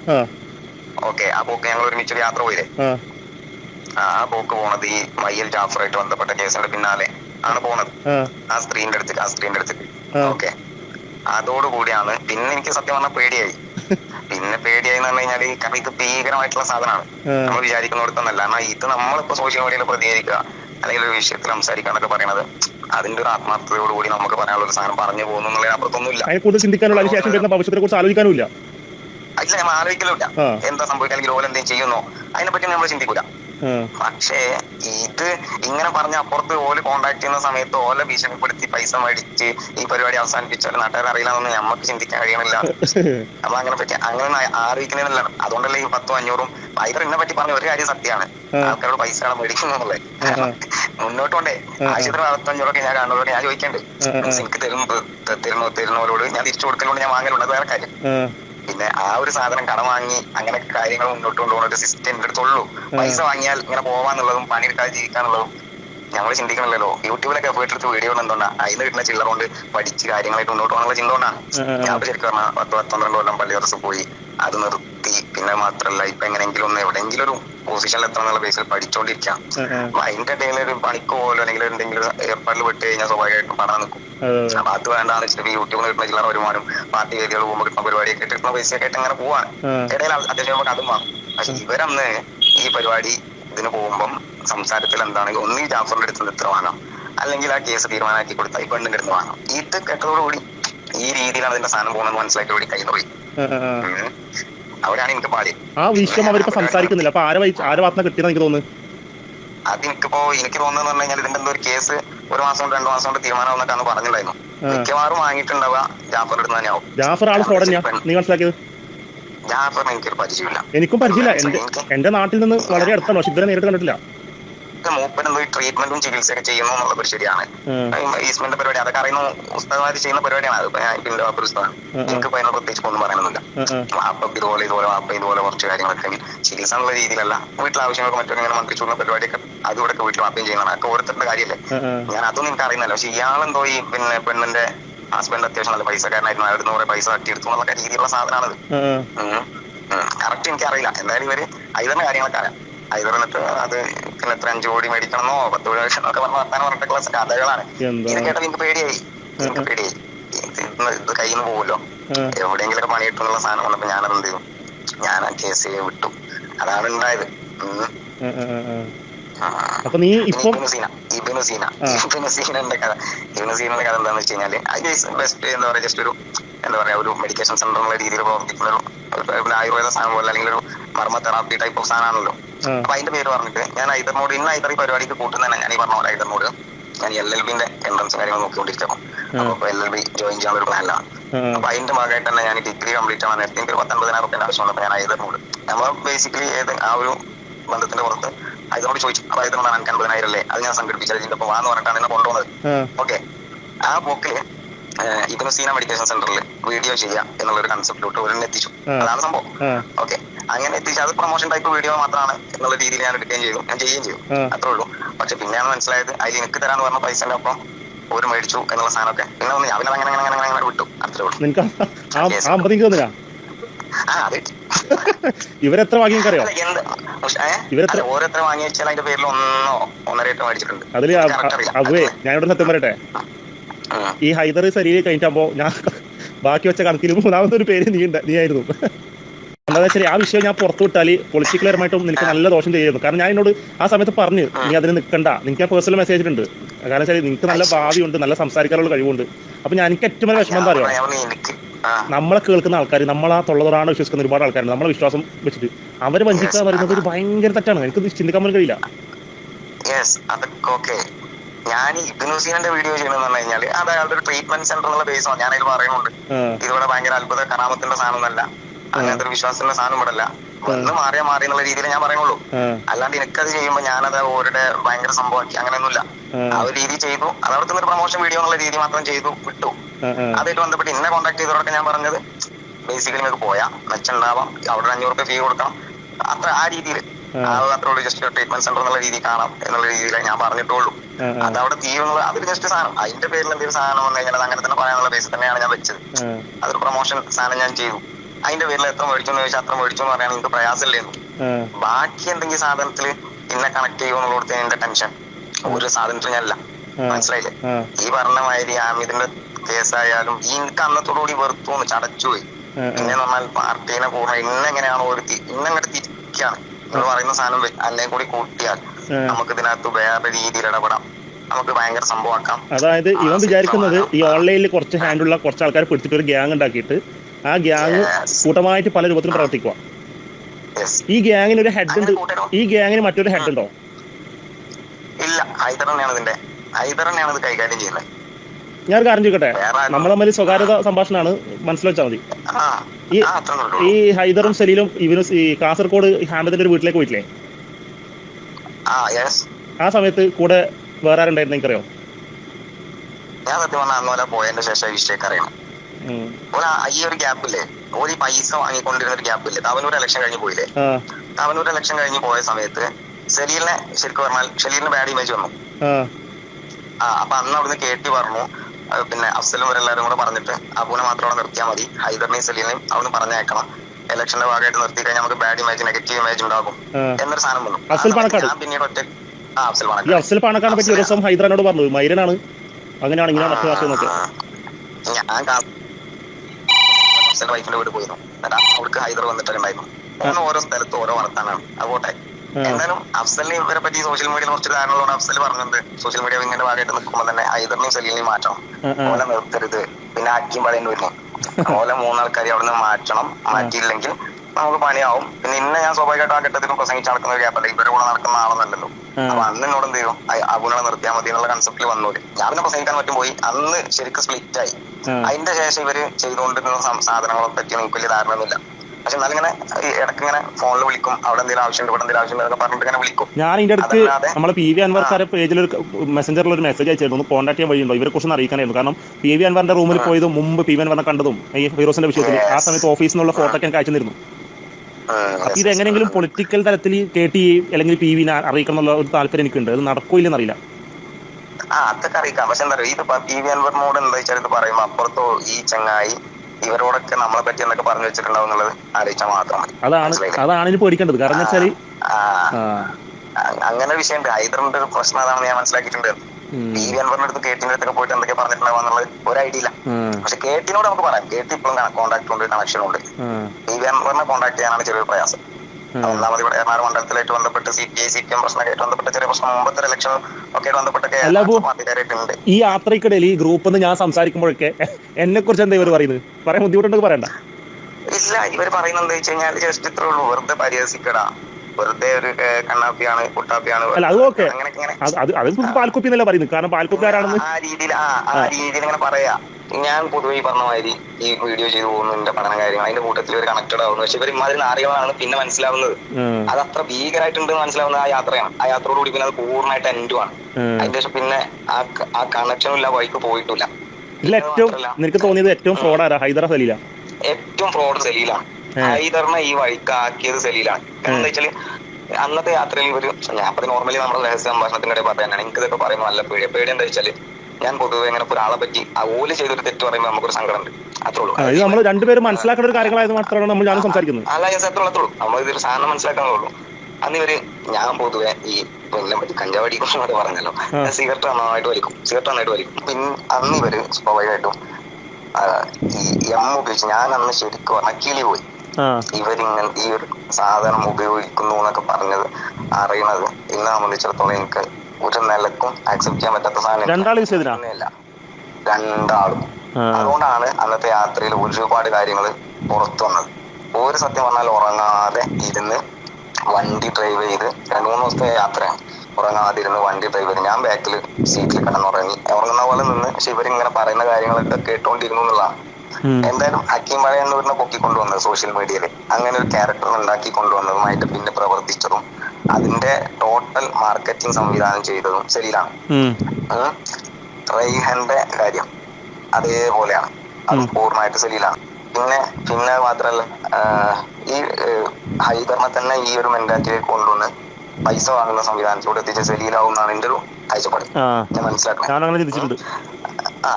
ഓക്കെ ആ പോക്ക് ഞങ്ങൾ ഒരുമിച്ച് ഒരു യാത്ര പോയില്ലേ? ആ, പോക്ക് പോണത് ഈ മയ്യൽ ജാഫറായിട്ട് ബന്ധപ്പെട്ട കേസിന്റെ പിന്നാലെ ആണ് പോണത്. ആ, സ്ത്രീന്റെ അടുത്ത് ആ സ്ത്രീന്റെ അടുത്ത്. ഓക്കെ. അതോടുകൂടിയാണ് പിന്നെ എനിക്ക് സത്യം പറഞ്ഞാൽ പേടിയായി. പിന്നെ പേടിയായി എന്ന് പറഞ്ഞു കഴിഞ്ഞാൽ കാരണം ഇത് ഭീകരമായിട്ടുള്ള സാധനമാണ്. നമ്മൾ വിചാരിക്കുന്നിടത്തൊന്നല്ല എന്നാൽ ഇത് നമ്മളിപ്പോ സോഷ്യൽ മീഡിയയിൽ പ്രതികരിക്കുക അല്ലെങ്കിൽ ഒരു വിഷയത്തിൽ സംസാരിക്കുക എന്നൊക്കെ പറയുന്നത് അതിന്റെ ഒരു ആത്മാർത്ഥതയോട് കൂടി നമുക്ക് പറയാനുള്ള ഒരു സാധനം പറഞ്ഞു പോകുന്നു എന്നുള്ളതിന് അപ്പുറത്തൊന്നുമില്ല. അതിനെ കൂടുതൽ ചിന്തിക്കാനുള്ള അതിന് ശേഷം വരുന്ന ഭവിഷ്യത്തിനെ കുറിച്ച് ആലോചിക്കാനുമില്ല. അല്ല നമ്മൾ ആലോചിക്കലുമില്ല. എന്താ സംഭവിക്കുക? അല്ലെങ്കിൽ ഓലെന്തെങ്കിലും ചെയ്യുന്നോ? അതിനെപ്പറ്റി നമ്മൾ ചിന്തിക്കൂല. പക്ഷേ ഇത് ഇങ്ങനെ പറഞ്ഞ അപ്പുറത്ത് ഓൽ കോണ്ടാക്ട് ചെയ്യുന്ന സമയത്ത് ഓല ഭീഷണിപ്പെടുത്തി പൈസ മേടിച്ച് ഈ പരിപാടി അവസാനിപ്പിച്ചാൽ നാട്ടുകാർ അറിയില്ലെന്ന് നമുക്ക് ചിന്തിക്കാൻ കഴിയണില്ല. നമ്മൾ അങ്ങനെ പറ്റി അങ്ങനെ ആലോചിക്കുന്നില്ല അതുകൊണ്ടല്ലേ ഈ പത്തും അഞ്ഞൂറും ഭയങ്കര എന്നെ പറ്റി പറഞ്ഞ ഒരു കാര്യം സത്യമാണ്. ആൾക്കാരോട് പൈസ മേടിക്കുന്നുള്ളത്. മുന്നോട്ട് കൊണ്ടേ. ആശുപത്രി പത്തഞ്ഞൂറൊക്കെ ഞാൻ കാണുന്നതോടെ ഞാൻ ചോദിക്കണ്ട്. എനിക്ക് തരും തരുന്നു തരുന്നവരോട് ഞാൻ തിരിച്ചു കൊടുക്കലോട് ഞാൻ വാങ്ങലുണ്ട്. അത് വേറെ കാര്യം. പിന്നെ ആ ഒരു സാധനം കടം വാങ്ങി അങ്ങനെ കാര്യങ്ങൾ മുന്നോട്ട് കൊണ്ടുപോകുന്ന ഒരു സിസ്റ്റം എന്റെ അടുത്തുള്ളൂ. പൈസ വാങ്ങിയാൽ ഇങ്ങനെ പോവാന്നുള്ളതും പണിയെടുക്കാതെ ജീവിക്കാന്നുള്ളതും ഞങ്ങൾ ചിന്തിക്കണല്ലോ യൂട്യൂബിലൊക്കെ പോയിട്ടെടുത്ത് വീഡിയോ എന്തുകൊണ്ടാ? അതിന് കിട്ടുന്ന ചില്ലറ കൊണ്ട് പഠിച്ച് കാര്യങ്ങളായിട്ട് മുന്നോട്ട് പോകാനുള്ള ചിന്ത കൊണ്ടാണ്. ഞാൻ ശരിക്കും പറഞ്ഞാൽ പത്ത് പത്തൊന്നരണ്ട് കൊല്ലം പള്ളി ദിവസം പോയി. അത് നിർത്തി. പിന്നെ മാത്രല്ല ഇപ്പൊ എങ്ങനെയെങ്കിലും ഒന്ന് എവിടെയെങ്കിലും ഒരു പൊസിഷനിൽ എത്തണം എന്നുള്ള ബേസിൽ പഠിച്ചോണ്ടിരിക്കാം. അപ്പൊ അതിന്റെ ഇടയിൽ ഒരു പണിക്ക് പോലോ അല്ലെങ്കിൽ എന്തെങ്കിലും ഏർപ്പാടിൽ വിട്ട് കഴിഞ്ഞാൽ സ്വാഭാവികമായിട്ടും പണം നിൽക്കും അപ്പൊ അത് വേണ്ടാന്ന് വെച്ചിട്ട് യൂട്യൂബിൽ കിട്ടുന്ന ചില്ലറ വരുമാനം പാർട്ടി വേദികൾ പോകുമ്പോൾ കിട്ടുന്ന പരിപാടിയൊക്കെ കിട്ടുന്ന പൈസയൊക്കെ ആയിട്ട് അങ്ങനെ പോവാണ്. ഇടയിൽ അത്യാവശ്യം നമുക്ക് അതും വാങ്ങും. പക്ഷെ ഇവരന്ന് ഈ പരിപാടി ഇതിന് പോകുമ്പം സംസാരത്തിൽ എന്താണ് ഒന്നീ ജാഫറിന്റെ അടുത്ത് നിന്ന് ഇത്ര വാങ്ങാം. അല്ലെങ്കിൽ ആ കേസ് തീരുമാനമാക്കി കൊടുത്താൽ ഈ പെണ്ണിന്റെ അടുത്ത് വാങ്ങാം. ഇത് കേട്ടതോടുകൂടി ഈ രീതിയിലാണ് അതിന്റെ സാധനം പോകുന്നത് മനസ്സിലാക്കിയോടി കയ്യിൽ പോയി. അവിടെയാണ് എനിക്ക് പാടി. ആ വിഷയം അവരിപ്പോ സംസാരിക്കുന്നില്ല. അപ്പൊ ആരെ ആരെ വാർത്ത കിട്ടിയെന്ന് എനിക്ക് തോന്നുന്നു? അത് എനിക്കിപ്പോ എനിക്ക് തോന്നുന്നത് പറഞ്ഞു കഴിഞ്ഞാൽ ഇതിന്റെ എന്തോ ഒരു കേസ് ഒരു മാസം കൊണ്ട് രണ്ടു മാസം കൊണ്ട് തീരുമാനം എന്നൊക്കെ അന്ന് പറഞ്ഞിട്ടുണ്ടായിരുന്നു. മിക്കവാറും വാങ്ങിയിട്ടുണ്ടാവുക ജാഫറിന്റെ അടുത്ത് തന്നെയാവും. ജാഫർ ആൾ ഫ്രോഡ് തന്നെയാ നീ മനസ്സിലാക്കിയത്? ജാഫറിന് എനിക്ക് പരിചയമില്ല. എനിക്കും പരിചയമില്ല എന്റെ എന്റെ നാട്ടിൽ നിന്ന് വളരെ അടുത്താണ്. പക്ഷെ ഇതുവരെ നേരിട്ട് കണ്ടിട്ടില്ല. മൂപ്പൻ എന്തോ ഈ ട്രീറ്റ്മെന്റും ചികിത്സയൊക്കെ ചെയ്യുന്നു എന്നുള്ളത് ശരിയാണ്. ഈസ്മെന്റ് പരിപാടി അതൊക്കെ അറിയുന്ന ഉസ്താദ് ചെയ്യുന്ന പരിപാടിയാണ്. അത് എന്റെ വാപ്പ ആ, ആ. അതിനെ പ്രത്യേകിച്ച് ഒന്നും പറയാനൊന്നുമില്ല. വാപ്പ ഇതുപോലെ ഇതുപോലെ വാപ്പ ഇതുപോലെ കുറച്ച് കാര്യങ്ങളൊക്കെ ചികിത്സ എന്നുള്ള രീതിയിലല്ല. വീട്ടിലെ ആവശ്യങ്ങൾക്ക് മറ്റൊക്കെ ഇങ്ങനെ മന്ത്രിച്ചുള്ള പരിപാടിയൊക്കെ അതുകൂടെ വീട്ടിൽ വാപ്പയും ചെയ്യുന്നതാണ്. അതൊക്കെ ഓരോരുത്തരുടെ കാര്യമല്ലേ. ഞാൻ അതൊന്നും എനിക്ക് അറിയുന്നില്ല പക്ഷെ ഇയാളെന്തോ ഈ പിന്നെ പെണ്ണിന്റെ ഹസ്ബൻഡ് അത്യാവശ്യം നല്ല പൈസക്കാരനായിരുന്നു അയാളുടെ കുറെ പൈസ തട്ടിയെടുത്തു എന്നുള്ള രീതിയിലുള്ള സാധനമാണത്. കറക്റ്റ് എനിക്ക് അറിയില്ല എന്തായാലും ഇവർ ഐതറിന്റെ കാര്യങ്ങളൊക്കെ അറിയാം. ഐതർ എന്നിട്ട് അത് പിന്നെ എത്ര അഞ്ചു കോടി മേടിക്കണമെന്നോ പത്ത് കോടി ലക്ഷം എന്നൊക്കെ പറഞ്ഞ വർത്താനം പറഞ്ഞ ക്ലാസ് കഥകളാണ്. ഇത് കേട്ടപ്പോ എനിക്ക് പേടിയായി. എനിക്ക് പേടിയായി. ഇത് കയ്യിൽ നിന്ന് പോകുമല്ലോ എവിടെയെങ്കിലും പണി കിട്ടുന്നുള്ള സാധനം വന്നപ്പോ ഞാനത് എന്ത് ചെയ്യും? ഞാൻ ആ കേസ് വിട്ടു. അതാണ് ഉണ്ടായത്. അപ്പൊ നീ ഇപ്പം ഇബ്നു സീന. ഇബ്നു സീന. ആ. ഇബ്നു സീനന്റെ കഥ. ഇബ്നു സീനന്റെ കഥ എന്താന്ന് വെച്ച് കഴിഞ്ഞാൽ ബെസ്റ്റ് എന്താ പറയാ ജസ്റ്റ് ഒരു എന്താ പറയാ ഒരു മെഡിക്കേഷൻ സെന്റർ എന്നുള്ള രീതിയിൽ പ്രവർത്തിക്കുന്ന ഒരു ആയുർവേദ സാധനം പോലെ അല്ലെങ്കിൽ ഒരു മർമ്മ തെറാപ്പി ടൈപ്പ് ഓഫ് സാധനമാണല്ലോ. അപ്പൊ അതിന്റെ പേര് പറഞ്ഞിട്ട് ഞാൻ ഐതറിനോട് ഇന്ന് ഐതറി പരിപാടിക്ക് കൂട്ടുന്നതന്നെ ഞാൻ ഈ പറഞ്ഞ പോലെ ഐതറിനോട് ഞാൻ എൽ എൽ ബിന്റെ എൻട്രൻസ് കാര്യങ്ങൾ നോക്കിക്കൊണ്ടിരിക്കുന്നു. അപ്പൊ എൽ എൽ ബി ജോയിൻ ചെയ്യാൻ ഒരു പ്ലാനിലാണ് അപ്പൊ അതിന്റെ ഭാഗമായിട്ട് തന്നെ ഞാൻ ഡിഗ്രി കംപ്ലീറ്റ് ആവാൻ നേരത്തെ എനിക്ക് ഒരു പത്തൊൻപതിനായിരം റുപ്യ ആവശ്യം വന്നപ്പോൾ ഞാൻ ഐതറിനോട് നമ്മൾ ബേസിക്കലി ഏത് ആ ഒരു ബന്ധത്തിന്റെ പുറത്ത് അതിനോട് ചോദിച്ചു അപ്പൊ ഐതറിനോട് എനിക്ക് അൻപതിനായിരം അല്ലേ? അത് ഞാൻ സംഘടിപ്പിച്ചത് ഇതിന്റെ ഒപ്പം വാന്ന് പറഞ്ഞിട്ടാണ് എന്നെ കൊണ്ടുപോകുന്നത്. ഓക്കെ. ആ പോക്കിൽ ഇബിന് സീന മെഡിക്കേഷൻ സെന്ററിൽ വീഡിയോ ചെയ്യാം എന്നുള്ള ഒരു കൺസെപ്റ്റിലോട്ട് ഒരു എത്തിച്ചു. അതാണ് സംഭവം. ഓക്കെ. അങ്ങനെ എത്തിച്ചു അത് പ്രൊമോഷൻ ടൈപ്പ് വീഡിയോ മാത്രമാണ് എന്നുള്ള രീതിയിൽ ഞാൻ എടുക്കുകയും ചെയ്തു. ഞാൻ ചെയ്യുകയും ചെയ്തു. അത്രേ ഉള്ളൂ. പക്ഷെ പിന്നെയാണ് മനസ്സിലായത് അതിൽ എനിക്ക് തരാന്ന് പറഞ്ഞ പൈസന്റെ ഒപ്പം ഒരു മേടിച്ചു എന്നുള്ള സാധനമൊക്കെ. പിന്നെ ഒന്ന് അവനെ അങ്ങനെ അങ്ങനെ അങ്ങനെ അങ്ങനെ വിട്ടു. അത്രേ ഉള്ളൂ. ആ അത് ഇവരെത്ര വാങ്ങി അറിയോ? ഇവരെത്ര- ഓരോരുത്തർ വാങ്ങി വെച്ചാൽ അതിന്റെ പേരിൽ ഒന്നോ മേടിച്ചിട്ടുണ്ട്. അതിൽ അവേ ഇവിടെ സത്യം പറയട്ടെ. ഈ ഹൈദർ ശരീരം കഴിഞ്ഞപ്പോ ഞാൻ ബാക്കി വെച്ച കണക്കിൽ മൂന്നാമത്തെ ഒരു പേര് നീ നീ ആയിരുന്നു. എന്താ വെച്ചാൽ ആ വിഷയം ഞാൻ പുറത്തു വിട്ടാൽ പൊളിറ്റിക്കലർമായിട്ടും നിനക്ക് നല്ല ദോഷം ചെയ്യുന്നു കാരണം ഞാൻ എന്നോട് ആ സമയത്ത് പറഞ്ഞു നീ അതിന് നിൽക്കണ്ട നിനക്ക് ഞാൻ പേഴ്സണൽ മെസ്സേജ് ഉണ്ട് കാരണം വെച്ചാൽ നിനക്ക് നല്ല ഭാവിയുണ്ട് നല്ല സംസാരിക്കാനുള്ള കഴിവുണ്ട്. അപ്പൊ ഞാൻ എനിക്ക് ഏറ്റവും വലിയ വിഷമം എന്താ അറിയോ? നമ്മളെ കേൾക്കുന്ന ആൾക്കാർ നമ്മൾ ആ തൊള്ളതൊറാണ് വിശ്വസിക്കുന്ന ഒരുപാട് ആൾക്കാരുണ്ട് നമ്മളെ വിശ്വാസം വെച്ചിട്ട്. അവരെ വഞ്ചിക്കുക പറയുന്നത് ഒരു ഭയങ്കര തെറ്റാണ്. എനിക്ക് ചിന്തിക്കാൻ പോലും കഴിയില്ല. ഞാൻ ഇബ്നുസീനന്റെ വീഡിയോ ചെയ്യണമെന്ന് പറഞ്ഞു കഴിഞ്ഞാൽ അത് അയാളുടെ ഒരു ട്രീറ്റ്മെന്റ് സെന്റർ എന്നുള്ള ബേസാണ് ഞാൻ അതിൽ പറയുന്നുണ്ട്. ഇതിവിടെ ഭയങ്കര അത്ഭുത കറാമത്തിന്റെ സാധനം അല്ല അങ്ങനത്തെ ഒരു വിശ്വാസത്തിന്റെ സാധനം ഇവിടെ അല്ല ഒന്ന് മാറിയാ മാറി എന്നുള്ള രീതിയിൽ ഞാൻ പറയുന്നുള്ളൂ ആ, അല്ലാണ്ട് എനിക്കത് ചെയ്യുമ്പോൾ ഞാനത് ഓരുടെ ഭയങ്കര സംഭവമാക്കി. അങ്ങനെയൊന്നുമില്ല. ആ, ആ ഒരു രീതി ചെയ്തു. അത് അവിടുത്തെ ഒരു പ്രൊമോഷൻ വീഡിയോ എന്നുള്ള രീതി മാത്രം ചെയ്തു വിട്ടു. അതായിട്ട് ബന്ധപ്പെട്ട് എന്നെ കോൺടാക്ട് ചെയ്തവരൊക്കെ ഞാൻ പറഞ്ഞത് ബേസിക്കലി നിങ്ങൾക്ക് പോയാ മെച്ചുണ്ടാവാം അവിടെ അഞ്ഞൂറ് രൂപ ഫീ കൊടുക്കണം. അത്ര ആ രീതിയിൽ. അത്രയുള്ള ജസ്റ്റ് ട്രീറ്റ്മെന്റ് സെന്റർ എന്നുള്ള രീതി കാണാം എന്നുള്ള രീതിയിലാണ് ഞാൻ പറഞ്ഞിട്ടുള്ളൂ. അത് അവിടെ തീരുന്നത് അതൊരു ജസ്റ്റ് സാധനം. അതിന്റെ പേരിൽ എന്തെങ്കിലും സാധനം വന്നു കഴിഞ്ഞാൽ അങ്ങനെ തന്നെ പറയാനുള്ള ബേസിൽ തന്നെയാണ് ഞാൻ വെച്ചത്. അതൊരു പ്രൊമോഷൻ സാധനം ഞാൻ ചെയ്തു. അതിന്റെ പേരിൽ എത്ര മേടിച്ചു എന്ന് ചോദിച്ചാൽ അത്ര മേടിച്ചു എന്ന് പറയാൻ എനിക്ക് പ്രയാസമില്ലായിരുന്നു ബാക്കി എന്തെങ്കിലും സാധനത്തിൽ എന്നെ കണക്ട് ചെയ്യുമെന്നുള്ളത് എന്റെ ടെൻഷൻ ഒരു സാധനത്തിൽ ഞാനല്ല. മനസ്സിലായില്ലേ? ഈ പറഞ്ഞ മാതിരി ആമിതിന്റെ കേസായാലും ഈ എനിക്ക് അന്നത്തോടുകൂടി വെറുത്തു ചടച്ചുപോയി പിന്നെ പറഞ്ഞാൽ പാർട്ടീനെ പൂർണ ഇന്നെങ്ങനെയാണോ ഒരു ഇന്നങ്ങോട്ട് തിരിക്കുകയാണ് നിങ്ങൾ പറയുന്ന സാധനം അല്ലേ കൂടി കൂട്ടിയാൽ. നമുക്ക് ഇതിനകത്ത് വേറെ രീതിയിൽ ഇടപെടാം. നമുക്ക് ഭയങ്കര സംഭവമാക്കാം. അതായത് ഇവൻ വിചാരിക്കുന്നത് ഈ ഓൺലൈനിൽ കുറച്ച് ഹാൻഡുള്ള കുറച്ച് ആൾക്കാർ പിടിച്ചിട്ട് ഒരു ഗ്യാങ് ഉണ്ടാക്കിയിട്ട് ആ ഗ്യാങ് കൂട്ടമായിട്ട് പല രൂപത്തിലും പ്രവർത്തിക്കുക. ഈ ഗ്യാങ്ങിന് ഒരു ഹെഡ് ഉണ്ട്. ഈ ഗ്യാങ്ങിന് മറ്റൊരു ഹെഡ് ഉണ്ടോ? ഇല്ല ഹൈദർ തന്നെയാണ് ഇതിന്റെ. ഹൈദർ തന്നെയാണ് ഇത് കൈകാര്യം ചെയ്യുന്നത്. ഞാൻ ഒരു കാര്യം ചോദിക്കട്ടെ? നമ്മൾ തമ്മിൽ സ്വകാര്യത സംഭാഷണമാണ്. മനസ്സിലാച്ചാൽ മതി. ഈ-. ഈ ഹൈദറും സലീലും ഇവർ ഈ കാസർഗോഡ് ഹാമിദിന്റെ ഒരു വീട്ടിലേക്ക് പോയിട്ടില്ലേ? ആ സമയത്ത് കൂടെ വേറെ ആരുണ്ടായിരുന്നു എനിക്കറിയോ? ഞാൻ സത്യം പറഞ്ഞാൽ അന്ന് പോയതിന്റെ ശേഷം ഈ വിഷയൊക്കെ അറിയണം. ഓല ഈ ഒരു ഗ്യാപ്പില്ലേ ഓൻ ഈ പൈസ വാങ്ങിക്കൊണ്ടിരുന്ന ഒരു ഗ്യാപ്പില്ലേ തവനൂർ ഇലക്ഷൻ കഴിഞ്ഞ് പോയില്ലേ? താവനൂർ ഇലക്ഷൻ കഴിഞ്ഞ് പോയ സമയത്ത് ഷെലീലിനെ ശരിക്കും പറഞ്ഞാൽ ഷെലീലിന് ബാഡ് ഇമേജ് വന്നു. ആ. അപ്പൊ അന്ന് അവിടുന്ന് കേട്ടി പറഞ്ഞു. പിന്നെ അഫ്സലും എല്ലാവരും കൂടെ പറഞ്ഞിട്ട് അബൂനെ മാത്രം അവിടെ നിർത്തിയാൽ മതി. ഹൈദറിനെയും സലീലിനെയും അവിടുന്ന് പറഞ്ഞേക്കണം. ഇലക്ഷന്റെ ഭാഗമായിട്ട് നിർത്തി കഴിഞ്ഞാൽ നമുക്ക് ബാഡ് ഇമേജ് നെഗറ്റീവ് ഇമേജ് ഉണ്ടാകും എന്നൊരു സാധനം വന്നു. ഞാൻ പിന്നീട് ഒറ്റ ആ അഫ്സൽ ഈ പാണക്കാട്. അഫ്സൽ പാണക്കാനെ പറ്റി ഒരു ദിവസം ഹൈദരാനോട് പറഞ്ഞു. മൈരനാണ്. അങ്ങനെയാണ് ഇങ്ങനെ ഞാൻ അഫ്സലിന്റെ വൈഫിന്റെ വീട് പോയിരുന്നു. എന്നിട്ട് അവർക്ക് ഹൈദർ വന്നിട്ടുണ്ടായിരുന്നു. അങ്ങനെ ഓരോ സ്ഥലത്ത് ഓരോ വർത്താനാണ്. അതുകൊട്ടെ എന്തായാലും അഫ്സലിനെ ഇവരെ പറ്റി സോഷ്യൽ മീഡിയയിൽ കുറച്ച് ധാരണകളോട് അഫ്സൽ പറഞ്ഞത്. സോഷ്യൽ മീഡിയ ഇങ്ങനെ ഭാഗമായിട്ട് നിൽക്കുമ്പോൾ തന്നെ ഹൈദറിനെയും സലീലിനെയും മാറ്റണം. ഓല നിർത്തരുത്. പിന്നെ ആക്കിയും പറയേണ്ടി വരുന്നു ഓല മൂന്നാൾക്കാരെ അവിടെ നിന്ന് മാറ്റണം. മാറ്റിയില്ലെങ്കിൽ നമുക്ക് പണിയാവും. പിന്നെ ഇന്ന് ഞാൻ സ്വാഭാവികമായിട്ട് ആ ഘട്ടത്തിലും പ്രസംഗിച്ച് നടക്കുന്ന ഒരു ഗ്യാപ്പല്ല ഇവരുടെ കൂടെ നടക്കുന്ന ആളെന്നല്ലല്ലോ. അപ്പൊ അന്ന് എന്നോട് എന്ത് ചെയ്യും? അബുനെ നിർത്തിയാൽ മതി എന്നുള്ള കൺസെപ്റ്റിൽ വന്നോര് ഞാൻ പിന്നെ പ്രസംഗിക്കാൻ പറ്റും പോയി. അന്ന് ശരിക്കും സ്പ്ലിറ്റ് ആയി. അതിന്റെ ശേഷം ഇവർ ചെയ്തുകൊണ്ടിരുന്ന സാധനങ്ങളെ പറ്റി എനിക്ക് വലിയ ധാരണയൊന്നുമില്ല. പക്ഷെ എന്നാലും ഇങ്ങനെ ഇടയ്ക്ക് ഇങ്ങനെ ഫോണിൽ വിളിക്കും. അവിടെ എന്തെങ്കിലും ആവശ്യമുണ്ട് ഇവിടെ എന്തെങ്കിലും ആവശ്യമുണ്ട് എന്നൊക്കെ പറഞ്ഞിട്ട് ഇങ്ങനെ വിളിക്കും. ഞാൻ ഇതിന്റെ അടുത്ത് നമ്മുടെ നമ്മളെ പി വി അൻവർ സാറെ പേജിൽ ഒരു മെസ്സഞ്ചറിൽ ഒരു മെസ്സേജ് അയച്ചിരുന്നു. കോൺടാക്ട് ചെയ്യാൻ വഴിയുണ്ടോ? ഇവരെ കുറിച്ച് അറിയിക്കാനായിരുന്നു. കാരണം പി വി അൻവറിന്റെ റൂമിൽ പോയതും മുമ്പ് പി വി അൻവറിനെ കണ്ടതും ഈ ഫിറോസിന്റെ വിഷയത്തിൽ ആ സമയത്ത് ഓഫീസിൽ നിന്നുള്ള ഫോട്ടോ ഒക്കെ അയച്ചിരുന്നു ഉം, അപ്പൊ ഇത് എങ്ങനെയെങ്കിലും പൊളിറ്റിക്കൽ തലത്തിൽ കെ ടി അല്ലെങ്കിൽ പി വിനെ അറിയിക്കണം എന്നുള്ള ഒരു താല്പര്യം എനിക്കുണ്ട്. അത് നടക്കൂല്ലെന്ന് അറിയില്ല. ആ അതൊക്കെ അറിയിക്കാം. പക്ഷെ എന്താ പറയുക ഇത് പി വി അൻവറിനോട് എന്താ വെച്ചാൽ ഇത് പറയും അപ്പുറത്തോ ഈ ചങ്ങായി ഇവരോടൊക്കെ നമ്മളെ പറ്റി എന്നൊക്കെ പറഞ്ഞു വെച്ചിട്ടുണ്ടാവും എന്നുള്ളത് ആലോചിച്ചാൽ മാത്രം അതാണ് അതാണ് ഇനി പേടിക്കേണ്ടത്. കാരണം വെച്ചാൽ അങ്ങനെ വിഷയം വിഷയമുണ്ട് ഹൈദറിന്റെ ഒരു പ്രശ്നം അതാണെന്ന് ഞാൻ മനസ്സിലാക്കിയിട്ടുണ്ട്. പി വി അൻവറിന്റെ അടുത്ത് കേട്ടിന്റെ അടുത്തൊക്കെ പോയിട്ട് എന്തൊക്കെ പറഞ്ഞിട്ടുണ്ടാവും എന്നുള്ളത് ഒരു ഐഡിയ ഇല്ല. പക്ഷെ കേട്ടിനോട് നമുക്ക് പറയാം. കേട്ടി ഇപ്പോഴും കോൺടാക്ട് ഉണ്ട് കണക്ഷൻ ഉണ്ട്. ടി വി അൻവറിനെ കോൺടാക്ട് ചെയ്യാനാണ് ചെറിയൊരു പ്രയാസം. ഉം. ഒന്നാമത് ഇവിടെ എറണാകുളം മണ്ഡലത്തിലായിട്ട് ബന്ധപ്പെട്ട് C P I C P M പ്രശ്നമായിട്ട് ബന്ധപ്പെട്ട ചെറിയ പ്രശ്നം മുമ്പത്തെ ഇലക്ഷൻ ഒക്കെ ബന്ധപ്പെട്ടൊക്കെ പാർട്ടിക്കാരായിട്ടുണ്ട്. ഈ യാത്രക്കിടയിൽ ഈ ഗ്രൂപ്പ് നിന്ന് ഞാൻ സംസാരിക്കുമ്പോഴൊക്കെ എന്നെ കുറിച്ച് എന്താ ഇവർ പറയുന്നത്? പറയാൻ ബുദ്ധിമുട്ടുണ്ടെങ്കിൽ പറയണ്ട. ഇല്ല ഇവർ പറയുന്നത് എന്താ വെച്ച് കഴിഞ്ഞാൽ ജസ്റ്റ് ഇത്രേ ഉള്ളൂ. വെറുതെ പരിഹസിക്കടാ. വെറുതെ ഒരു കണ്ണാപ്പിയാണ് കുട്ടാപ്പിയാണ് അല്ല, അത് ഓക്കെ. അത് അത് പാൽക്കുപ്പി എന്നല്ല പറയുന്നത് കാരണം പാൽക്കുപ്പിക്കാരാണെന്ന്. ആ രീതിയിൽ ആ ആ രീതിയിൽ ഇങ്ങനെ പറയാ. ഞാൻ പൊതുവെ ഈ പറഞ്ഞ മാതിരി ഈ വീഡിയോ ചെയ്തു പോകുന്നു എന്റെ പഠന കാര്യങ്ങൾ അതിന്റെ കൂട്ടത്തിൽ ഒരു കണക്റ്റഡ് ആവുന്നു. പക്ഷെ ഇവർ ഇമാതിരി നാറികളാണ് പിന്നെ മനസ്സിലാവുന്നത്. അത് അത്ര ഭീകരമായിട്ടുണ്ട് മനസ്സിലാവുന്നത് ആ യാത്രയാണ്. ആ യാത്രയോടുകൂടി പിന്നെ അത് പൂർണമായിട്ട് എൻഡുമാണ് ആണ്. അതിന്റെ ശേഷം പിന്നെ ആ ആ കണക്ഷനും ഇല്ല വഴിക്ക് പോയിട്ടില്ല ഇതിൽ ഏറ്റവും നിനക്ക് തോന്നിയത് ഏറ്റവും ഫ്രോഡ് ആരാ? സലീല. ഏറ്റവും ഫ്രോഡ് സലീലാണ്. ഹൈദറിനെ ഈ വഴിക്ക് ആക്കിയത് സലീലാണ്. എന്താ വെച്ചാൽ അന്നത്തെ യാത്രയിൽ ഇവർ ഞാൻ അപ്പൊ നോർമലി നമ്മുടെ രഹസ്യ സംഭാഷണത്തിന്റെ ഇടയിൽ പറയാനാണ് എനിക്ക് ഇതൊക്കെ പറയുമ്പോൾ നല്ല പേടി പേടി എന്താ വെച്ചാൽ ഞാൻ പൊതുവെ ഇങ്ങനെ ഒരാളെ പറ്റി ആ ഓൽ ചെയ്തൊരു തെറ്റ് പറയുമ്പോൾ നമുക്കൊരു സങ്കടം ഉണ്ട് അത്രേ ഉള്ളൂ. ഇത് നമ്മൾ രണ്ടുപേരും മനസ്സിലാക്കേണ്ട ഒരു കാര്യങ്ങളായത് മാത്രമാണ് നമ്മൾ സംസാരിക്കുന്നത്. അല്ല അത്രേ ഉള്ളൂ നമ്മൾ ഇതൊരു സാധനം മനസ്സിലാക്കാനേ ഉള്ളൂ. അന്ന് ഇവർ ഞാൻ പൊതുവെ ഈ പിന്നെ പറ്റി കഞ്ചാവടി കുറച്ചുകൂടെ പറഞ്ഞല്ലോ. സിഗരറ്റ് നന്നായിട്ട് വലിക്കും. സിഗരറ്റ് നന്നായിട്ട് വലിക്കും. പിന്നെ അന്ന് ഇവർ സ്വാഭാവികമായിട്ടും ഈ എം ഉപയോഗിച്ച് ഞാൻ അന്ന് ശരിക്കും അക്കീലി പോയി. ഇവരിങ്ങനെ ഈ ഒരു സാധനം ഉപയോഗിക്കുന്നു എന്നൊക്കെ പറഞ്ഞത് അറിയണത്. എന്നെ സംബന്ധിച്ചിടത്തോളം എനിക്ക് ഒരു നിലക്കും ആക്സെപ്റ്റ് ചെയ്യാൻ പറ്റാത്ത സാധനം രണ്ടാളും അതുകൊണ്ടാണ് അന്നത്തെ യാത്രയിൽ ഒരുപാട് കാര്യങ്ങൾ പുറത്തു വന്നത്. ഒരു സത്യം പറഞ്ഞാൽ ഉറങ്ങാതെ ഇരുന്ന് വണ്ടി ഡ്രൈവ് ചെയ്ത് രണ്ടു മൂന്ന് ദിവസത്തെ യാത്രയാണ്. ഉറങ്ങാതെ ഇരുന്ന് വണ്ടി ഡ്രൈവ് ചെയ്ത് ഞാൻ ബാക്കിൽ സീറ്റിൽ കിടന്നുറങ്ങി. ഉറങ്ങുന്ന പോലെ നിന്ന് പക്ഷെ ഇവരിങ്ങനെ പറയുന്ന കാര്യങ്ങളൊക്കെ കേട്ടോണ്ടിരുന്നു എന്നുള്ളതാണ്. എന്തായാലും അക്കീം പഴയന്നൂരിനെ പൊക്കിക്കൊണ്ടുവന്നത് സോഷ്യൽ മീഡിയയിൽ അങ്ങനെ ഒരു ക്യാരക്ടർ ഉണ്ടാക്കി കൊണ്ടുവന്നതുമായിട്ട് പിന്നെ പ്രവർത്തിച്ചതും അതിന്റെ ടോട്ടൽ മാർക്കറ്റിംഗ് സംവിധാനം ചെയ്തതും ശരിയാണ്. റൈഹന്റെ കാര്യം അതേപോലെയാണ്. അത് പൂർണമായിട്ട് സലീലാണ് പിന്നെ പിന്നെ മാത്രല്ല ഈ ഹൈദറിനെ തന്നെ ഈ ഒരു മെന്റാലിറ്റിയിലേക്ക് കൊണ്ടുവന്ന് പൈസ വാങ്ങുന്ന സംവിധാനത്തിലൂടെ എത്തിച്ച സെലീലാവും എന്നാണ് എന്റെ ഒരു കാഴ്ചപ്പാട്. ഞാൻ മനസ്സിലാക്കുന്നത്. ആ,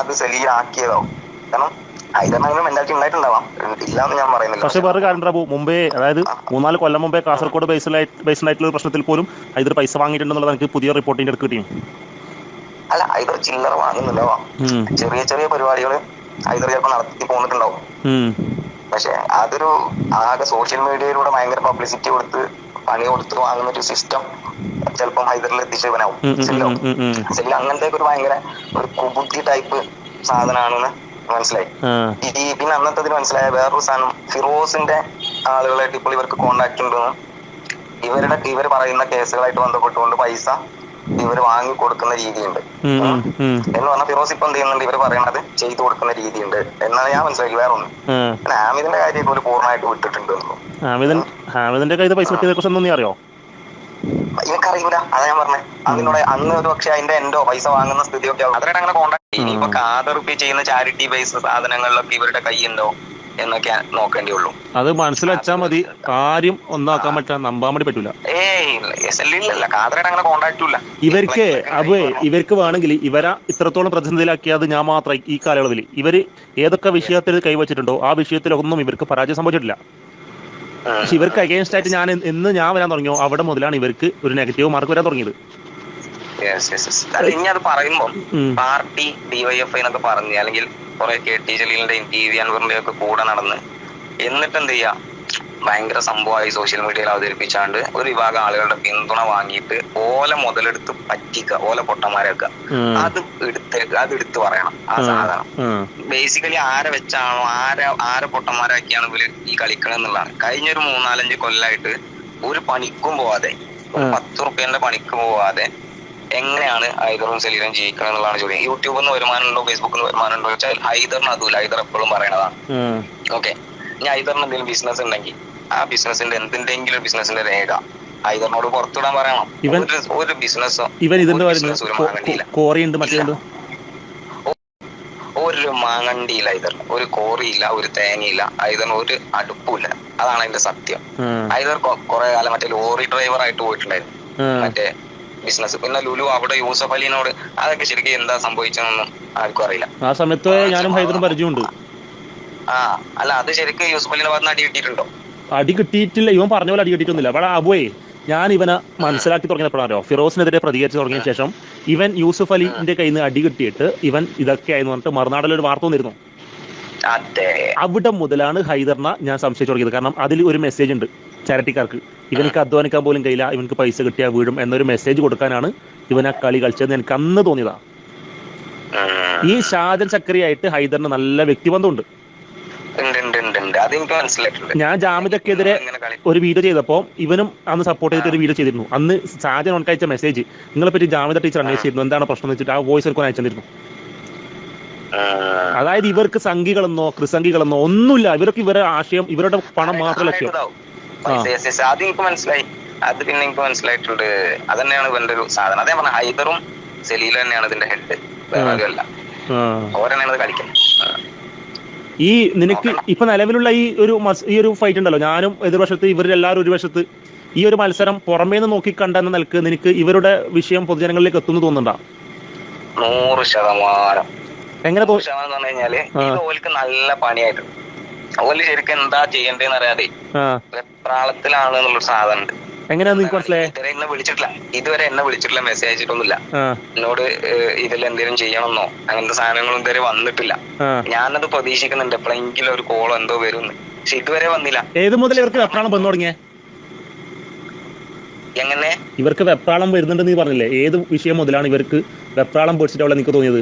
അത് സെലീലാക്കിയതാവും കാരണം ഹൈദറിന് മെന്റാലിറ്റി ഉണ്ടായിട്ടുണ്ടാവാം. ഞാൻ പറയുന്നില്ല. പക്ഷെ വേറെ കാര്യം പ്രഭു മുമ്പേ അതായത് മൂന്നാൽ കൊല്ലം മുമ്പേ കാസർഗോഡ് ബേസിലായിട്ട് ബേസിലായിട്ടുള്ള പ്രശ്നത്തിൽ പോലും ഹൈദർ പൈസ വാങ്ങിയിട്ടുണ്ടെന്നുള്ളത് എനിക്ക് പുതിയ റിപ്പോർട്ടിന്റെ അടുത്ത് കിട്ടി അല്ല ഹൈദർ ചില്ലറ വാങ്ങുന്നുണ്ടാവാം. ചെറിയ ചെറിയ പരിപാടികൾ ഹൈദർ ചിലപ്പോൾ നടത്തി പോന്നിട്ടുണ്ടാവും. പക്ഷെ അതൊരു ആകെ സോഷ്യൽ മീഡിയയിലൂടെ ഭയങ്കര പബ്ലിസിറ്റി കൊടുത്ത് പണി കൊടുത്ത് വാങ്ങുന്ന ഒരു സിസ്റ്റം ചിലപ്പം ഹൈദറിൽ എത്തിച്ചവനാവും അങ്ങനത്തെ ഒരു ഭയങ്കര ഒരു കുബുദ്ധി ടൈപ്പ് സാധനമാണെന്ന് മനസ്സിലായി. ഈ പിന്നെ അന്നത്തെ മനസ്സിലായ വേറൊരു സാധനം ഫിറോസിന്റെ ആളുകളായിട്ട് ഇപ്പോൾ ഇവർക്ക് കോണ്ടാക്ട് ഉണ്ടെന്നും. ഇവരുടെ ഇവർ പറയുന്ന കേസുകളായിട്ട് ബന്ധപ്പെട്ടുകൊണ്ട് പൈസ ഇവർ വാങ്ങി കൊടുക്കുന്ന രീതിയുണ്ട്. എന്ന് പറഞ്ഞാൽ ഫിറോസ് ഇപ്പൊ എന്ത് ചെയ്യുന്നുണ്ട്? ഇവർ പറയുന്നത് ചെയ്തു കൊടുക്കുന്ന രീതിയുണ്ട്. എന്നാണ് ഞാൻ മനസ്സിലാക്കി. വേറെ ഒന്ന് ആമിദിന്റെ കാര്യമൊക്കെ ഒരു പൂർണമായിട്ട് വിട്ടിട്ടുണ്ട് എന്നുള്ളൂ. ഹാമിദൻ ഹാമിദിന്റെ കയ്യിൽ പൈസ കിട്ടിയതിനെ കുറിച്ച് ഒന്നും നീ അറിയോ? എനിക്കറിയില്ല അതാ ഞാൻ പറഞ്ഞത് അതിനോട് അന്ന് ഒരു പക്ഷെ അതിന്റെ എൻഡോ പൈസ വാങ്ങുന്ന സ്ഥിതിയൊക്കെ ഒക്കെ അവരുടെ അങ്ങനെ കോണ്ടാക്ട് ഇനിയിപ്പോ കാതറുപ്പി ചെയ്യുന്ന ചാരിറ്റി ബേസ് സാധനങ്ങളിലൊക്കെ ഇവരുടെ കൈയുണ്ടോ എന്നൊക്കെ നോക്കേണ്ടി ഉള്ളൂ അത് മനസ്സിലാച്ചാ മതി. ആരും ഒന്നാക്കാൻ പറ്റാ നമ്പാൻ വേണ്ടി പറ്റൂല. ഇവർക്ക് അബേ ഇവർക്ക് വേണമെങ്കിൽ ഇവരെ ഇത്രത്തോളം പ്രതിസന്ധിയിലാക്കിയത് ഞാൻ മാത്രം ഈ കാലയളവിൽ ഇവർ ഏതൊക്കെ വിഷയത്തിൽ കൈവച്ചിട്ടുണ്ടോ ആ വിഷയത്തിലൊന്നും ഇവർക്ക് പരാജയം സംഭവിച്ചിട്ടില്ല. പക്ഷെ ഇവർക്ക് അഗേൻസ്റ്റ് ആയിട്ട് ഞാൻ എന്ന് ഞാൻ വരാൻ തുടങ്ങിയോ അവിടെ മുതലാണ് ഇവർക്ക് ഒരു നെഗറ്റീവ് മാർക്ക് വരാൻ തുടങ്ങിയത്. അല്ല ഇനി അത് പറയുമ്പോ ഉം. പാർട്ടി ഡിവൈഎഫ്ഐ എന്നൊക്കെ പറഞ്ഞ് അല്ലെങ്കിൽ കുറെ കെ ടി ജലീലിന്റെയും ടി വി അൻവറിന്റെയും ഒക്കെ കൂടെ നടന്ന് എന്നിട്ട് എന്ത് ചെയ്യാ ഭയങ്കര സംഭവമായി സോഷ്യൽ മീഡിയയിൽ അവതരിപ്പിച്ചാണ്ട് ഒരു വിഭാഗം ആളുകളുടെ പിന്തുണ വാങ്ങിയിട്ട് ഓല മുതലെടുത്ത് പറ്റിക്കുക ഓല പൊട്ടന്മാരാക്കുക ഉം. അത് എടുത്ത് അത് എടുത്ത് പറയണം ആ. സാധനം ബേസിക്കലി ആരെ വെച്ചാണോ ആരെ ആരെ പൊട്ടന്മാരാക്കിയാണ് ഇവർ ഈ കളിക്കണം എന്നുള്ളതാണ് കഴിഞ്ഞ ഒരു മൂന്നാലഞ്ച് കൊല്ലായിട്ട് ഒരു പണിക്കും പോവാതെ ഒരു. പത്ത് റുപ്യന്റെ പണിക്ക് പോവാതെ എങ്ങനെയാണ് ഹൈദറും സലീലും ജീവിക്കണം എന്നുള്ളതാണ് ചോദ്യം. യൂട്യൂബിൽ നിന്ന് വരുമാനം ഉണ്ടോ ഫേസ്ബുക്കിൽ നിന്ന് വരുമാനം ഉണ്ടോ വെച്ചാൽ ഹൈദറിന് അതുമില്ല. ഹൈദർ എപ്പോഴും പറയണതാണ്. ഓക്കെ ഇനി ഹൈദറിന് എന്തെങ്കിലും ബിസിനസ് ഉണ്ടെങ്കിൽ ആ ബിസിനസിന്റെ എന്തിന്റെങ്കിലും ബിസിനസിന്റെ രേഖ ഹൈദറിനോട് പുറത്തുവിടാൻ പറയണം. ഇവൻ- ഒരു ബിസിനസ്സോ ഇവൻ ഇതിന്റെ കോറിയുണ്ട് മറ്റേണ്ട് ഒരു മാങ്ങണ്ടിയില്ല. ഹൈദറിന്. ഒരു കോറിയില്ല ഒരു തേങ്ങയില്ല. ഹൈദറിന് ഒരു അടുപ്പില്ല അതാണ് അതിന്റെ സത്യം. ഹൈദർ കൊറേ കുറെ കാലം മറ്റേ ലോറി ഡ്രൈവർ ആയിട്ട് പോയിട്ടുണ്ടായിരുന്നു. മറ്റേ ബിസിനസ് പിന്നെ ലുലു അവിടെ യൂസഫ് അലിനോട് അതൊക്കെ ശരിക്കും എന്താ സംഭവിച്ചതെന്നൊന്നും ആർക്കും അറിയില്ല. ആ സമയത്ത് ഞാനും ഹൈദറും പരിചയമുണ്ട്. ആ അല്ല അത് ശരിക്കും യൂസഫ് അലിന്റെ ഭാഗത്ത് അടി കിട്ടിയിട്ടുണ്ടോ? അടി കിട്ടിയിട്ടില്ല. ഇവൻ പറഞ്ഞ പോലെ അടി കിട്ടിയിട്ടൊന്നുമില്ല. അപ്പോൾ അബുവേ ഞാൻ ഇവനെ മനസ്സിലാക്കി തുടങ്ങിയപ്പോഴാണോ ഫിറോസിനെതിരെ പ്രതികരിച്ച് തുടങ്ങിയ ശേഷം ഇവൻ യൂസുഫ് അലിന്റെ കയ്യിൽ നിന്ന് അടി കിട്ടിയിട്ട് ഇവൻ ഇതൊക്കെ ആയിരുന്നു പറഞ്ഞിട്ട് മറുനാടിൽ ഒരു വാർത്ത വന്നിരുന്നു. അവിടെ മുതലാണ് ഹൈദറിനെ ഞാൻ സംശയിച്ചു തുടങ്ങിയത്. കാരണം അതിൽ ഒരു മെസ്സേജ് ഉണ്ട് ചാരിറ്റിക്കാർക്ക്. ഇവനിക്ക് അധ്വാനിക്കാൻ പോലും കഴിയില്ല. ഇവനക്ക് പൈസ കിട്ടിയാൽ വീഴും എന്നൊരു മെസ്സേജ് കൊടുക്കാനാണ് ഇവൻ ആ കളി കളിച്ചതെന്ന് എനിക്ക് അന്ന് തോന്നിയതാ. ഈ ഷാജൻ ചക്രിയായിട്ട് ഹൈദറിന് നല്ല വ്യക്തിബന്ധമുണ്ട്. ഞാൻ ജാമിദക്കെതിരെ ഒരു വീഡിയോ ചെയ്തപ്പോൾ ഇവനും അന്ന് സപ്പോർട്ട് ചെയ്തിട്ട് ഒരു വീഡിയോ ചെയ്തിരുന്നു. അന്ന് ഷാജൻ ഉണക്കയച്ച മെസ്സേജ് നിങ്ങളെ പറ്റി ജാമിദ ടീച്ചർ അന്വേഷിച്ചിരുന്നു. എന്താണ് പ്രശ്നം? എന്ന് വെച്ചിട്ട് ആ വോയിസ് എനിക്ക് അയച്ചിരുന്നു. അതായത് ഇവർക്ക് സംഘികളെന്നോ ക്രിസംഘികളെന്നോ ഒന്നുമില്ല. ഇവർക്ക് ഇവരുടെ ആശയം ഇവരുടെ പണം മാത്രം ലക്ഷ്യം. പൈസ. അത് എനിക്ക് മനസ്സിലായി. അത് പിന്നെ എനിക്ക് മനസ്സിലായിട്ടുണ്ട്. അത് തന്നെയാണ് ഇവന്റെ ഒരു സാധനം. അതേ പറഞ്ഞ ഹൈദറും സെലീലും തന്നെയാണ് ഇതിന്റെ ഹെഡ് വേറെ ആരുമല്ല. ഓരനെയാണ് ഇത് കളിക്കുന്നത്. ഈ നിനക്ക് ഇപ്പൊ നിലവിലുള്ള ഈ ഒരു ഈ ഒരു ഫൈറ്റ് ഉണ്ടല്ലോ. ഞാനും എതിർവശത്ത് ഇവരെല്ലാവരും ഒരു വശത്ത് ഈ ഒരു മത്സരം പുറമേ നിന്ന് നോക്കി കണ്ടെന്ന നിലയ്ക്ക് നിനക്ക് ഇവരുടെ വിഷയം പൊതുജനങ്ങളിലേക്ക് എത്തുന്നു തോന്നുന്നുണ്ടോ? നൂറ് ശതമാനം. എങ്ങനെ തോന്നുന്നു ശതമാനം എന്ന് പറഞ്ഞു കഴിഞ്ഞാൽ ഓൽക്ക് നല്ല പണിയായിട്ടുണ്ട്. ഓൽ ശരിക്കും എന്താ ചെയ്യണ്ടേന്ന് അറിയാതെ വെപ്രാളത്തിലാണ് എന്നുള്ള സാധനം ഉണ്ട് എങ്ങനെയാന്ന് മനസ്സിലായി മനസ്സിലായേ? ഇതുവരെ എന്നെ വിളിച്ചിട്ടില്ല. ഇതുവരെ എന്നെ വിളിച്ചിട്ടില്ല മെസ്സേജ് അയച്ചിട്ടൊന്നുമില്ല. എന്നോട് ഇതിൽ എന്തെങ്കിലും ചെയ്യണമെന്നോ അങ്ങനത്തെ സാധനങ്ങളും ഇതുവരെ വന്നിട്ടില്ല. ഞാനത് പ്രതീക്ഷിക്കുന്നുണ്ട്. എപ്പോഴെങ്കിലും ഒരു കോളോ എന്തോ വരുമെന്ന്. പക്ഷെ ഇതുവരെ വന്നില്ല. ഏത് മുതൽ ഇവർക്ക് വെപ്രാളം വന്നു തുടങ്ങിയേ? എങ്ങനെ? ഇവർക്ക് വെപ്രാളം വരുന്നുണ്ടെന്ന് നീ പറഞ്ഞില്ലേ? ഏത് വിഷയം മുതലാണ് ഇവർക്ക് വെപ്രാളം പൊടിച്ചിട്ടുള്ള നിനക്ക് തോന്നിയത്?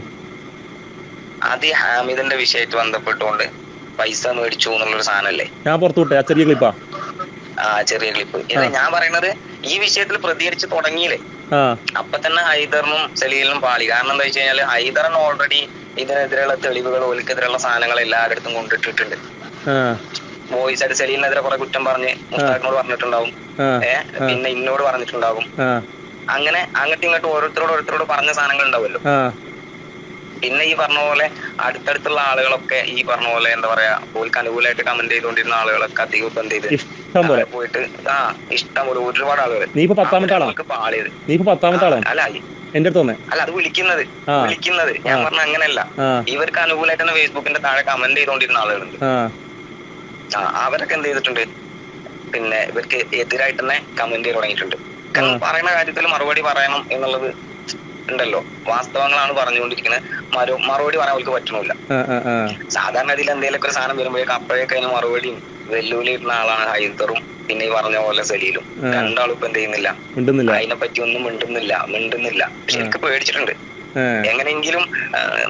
അത് ഹാമിദിന്റെ വിഷയമായിട്ട് ബന്ധപ്പെട്ടുകൊണ്ട് പൈസ മേടിച്ചു എന്നുള്ളൊരു സാധനല്ലേ? ഞാൻ പുറത്തുവിട്ടെ ആ ചെറിയ ക്ലിപ്പാ ആ. ചെറിയ ക്ലിപ്പ് ഞാൻ പറയണത് ഈ വിഷയത്തിൽ പ്രതികരിച്ച് തുടങ്ങിയില്ലേ? അപ്പൊ തന്നെ ഹൈദറിനും സലീലിനും പാളി. കാരണം എന്താ വെച്ച് കഴിഞ്ഞാൽ ഹൈദറിന് ഓൾറെഡി ഇതിനെതിരെയുള്ള തെളിവുകൾ ഓൽക്കെതിരെയുള്ള സാധനങ്ങൾ എല്ലായിടത്തും കൊണ്ടിട്ടിട്ടുണ്ട്. വോയിസ് ആയിട്ട് സലീലിനെതിരെ കുറെ കുറ്റം പറഞ്ഞ് മുസ്താഖിനോട് പറഞ്ഞിട്ടുണ്ടാവും. ഏഹ് പിന്നെ ഇന്നോട് പറഞ്ഞിട്ടുണ്ടാവും. അങ്ങനെ അങ്ങോട്ടും ഇങ്ങോട്ടും ഓരോരുത്തരോട് ഓരോരുത്തരോട് പറഞ്ഞ സാധനങ്ങൾ ഉണ്ടാവുമല്ലോ പിന്നെ ഈ പറഞ്ഞ പോലെ അടുത്തടുത്തുള്ള ആളുകളൊക്കെ ഈ പറഞ്ഞ പോലെ എന്താ പറയാ ഓൽക്ക് അനുകൂലമായിട്ട് കമന്റ് ചെയ്തുകൊണ്ടിരുന്ന ആളുകളൊക്കെ അധികം ഇപ്പൊ എന്ത് ചെയ്ത്? പോയിട്ട് ആ ഇഷ്ടം പോലെ ഒരുപാട് ആളുകൾ നീ ഇപ്പൊ പത്താമത്തെ പാളിയത്. നീ ഇപ്പൊ പത്താമത്തെ ആളാണ്? അല്ല എന്റെ അടുത്ത് അല്ല അത് വിളിക്കുന്നത്. വിളിക്കുന്നത്. ഞാൻ. പറഞ്ഞ അങ്ങനെയല്ല. ഇവർക്ക് അനുകൂലമായിട്ട് തന്നെ ഫേസ്ബുക്കിന്റെ താഴെ കമന്റ് ചെയ്തുകൊണ്ടിരുന്ന ആളുകളുണ്ട്. ആ. ആ അവരൊക്കെ എന്ത് ചെയ്തിട്ടുണ്ട്? പിന്നെ ഇവർക്ക് എതിരായിട്ട് തന്നെ കമന്റ് ചെയ്ത് തുടങ്ങിയിട്ടുണ്ട്. കാരണം പറയുന്ന കാര്യത്തിൽ മറുപടി പറയണം എന്നുള്ളത് ഉണ്ടല്ലോ. വാസ്തവങ്ങളാണ് പറഞ്ഞുകൊണ്ടിരിക്കുന്നത് മറു മറുപടി പറയാൻ അവർക്ക് പറ്റണില്ല. സാധാരണ ഇതിൽ എന്തെങ്കിലുമൊക്കെ ഒരു സാധനം വരുമ്പോഴേക്കും അപ്പോഴേക്ക് അതിന് മറുപടിയും വെല്ലുവിളി ഇടുന്ന ആളാണ് ഹൈദറും പിന്നെ ഈ പറഞ്ഞ പോലെ സലീലും. രണ്ടാളും ഇപ്പൊ എന്ത് ചെയ്യുന്നില്ല. അതിനെ പറ്റി ഒന്നും മിണ്ടുന്നില്ല മിണ്ടുന്നില്ല. ശരിക്കും പേടിച്ചിട്ടുണ്ട്. എങ്ങനെയെങ്കിലും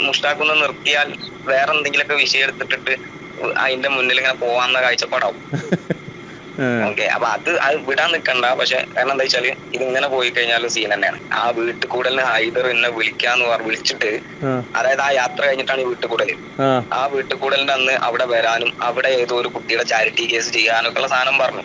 മുഷ്ടാക്കുന്ന നിർത്തിയാൽ വേറെ എന്തെങ്കിലുമൊക്കെ വിഷയം എടുത്തിട്ടിട്ട് അതിന്റെ മുന്നിൽ ഇങ്ങനെ പോവാന്ന കാഴ്ചപ്പാടാവും. ഓക്കെ അപ്പൊ അത് അത് വിടാൻ നിൽക്കണ്ട പക്ഷെ കാരണം എന്താ വെച്ചാൽ ഇത് ഇങ്ങനെ പോയി കഴിഞ്ഞാലും സീൻ തന്നെയാണ്. ആ വീട്ടിൽ കൂടലിന് ഹൈദർ എന്നെ വിളിക്കാന്ന് പറഞ്ഞ് വിളിച്ചിട്ട് അതായത് ആ യാത്ര കഴിഞ്ഞിട്ടാണ് ഈ വീട്ടിൽ കൂടൽ ആ വീട്ടിൽ കൂടലിന്റെ അന്ന് അവിടെ വരാനും അവിടെ ഏതോ ഒരു കുട്ടിയുടെ ചാരിറ്റി കേസ് ചെയ്യാനൊക്കെ ഉള്ള സാധനം പറഞ്ഞു.